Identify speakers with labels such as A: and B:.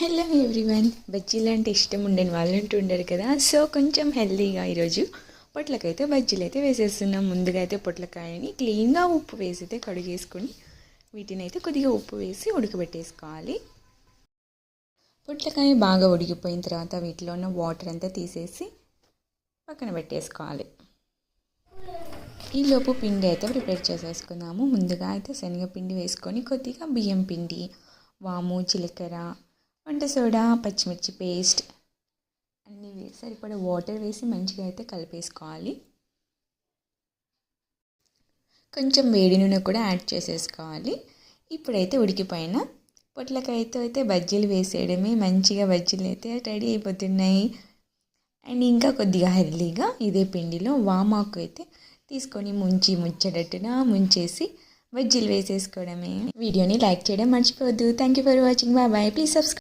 A: Hello everyone బజ్జీలు అంటే ఇష్టం ఉండని వాళ్ళు ఉండరు కదా? సో కొంచెం హెల్దీగా ఈరోజు పొట్లకైతే బజ్జీలు అయితే వేసేస్తున్నాం. ముందుగా అయితే పొట్లకాయని క్లీన్గా ఉప్పు వేసి అయితే కడిగేసుకొని వీటిని అయితే కొద్దిగా ఉప్పు వేసి ఉడకబెట్టేసుకోవాలి. పొట్లకాయ బాగా ఉడికిపోయిన తర్వాత వీటిలో ఉన్న వాటర్ అంతా తీసేసి పక్కన పెట్టేసుకోవాలి. ఈలోపు పిండి అయితే ప్రిపేర్ చేసేసుకున్నాము ముందుగా అయితే శనగపిండి వేసుకొని కొద్దిగా బియ్యం పిండి వాము జీలకర్ర వంట సోడా పచ్చిమిర్చి పేస్ట్ అన్నీ సరిపడా వాటర్ వేసి మంచిగా అయితే కలిపేసుకోవాలి. కొంచెం వేడి నూనె కూడా యాడ్ చేసేసుకోవాలి. ఇప్పుడైతే ఉడికిపోయిన పొట్లకాయతో అయితే బజ్జీలు వేసేయడమే మంచిగా బజ్జీలు అయితే రెడీ అయిపోతున్నాయి. అండ్ ఇంకా కొద్దిగా హెల్దీగా ఇదే పిండిలో వామాకు అయితే తీసుకొని ముంచి ముచ్చటట్టున ముంచేసి బజ్జీలు వేసేసుకోవడమే. వీడియోని లైక్ చేయడం మర్చిపోవద్దు. Thank you for watching bye bye please subscribe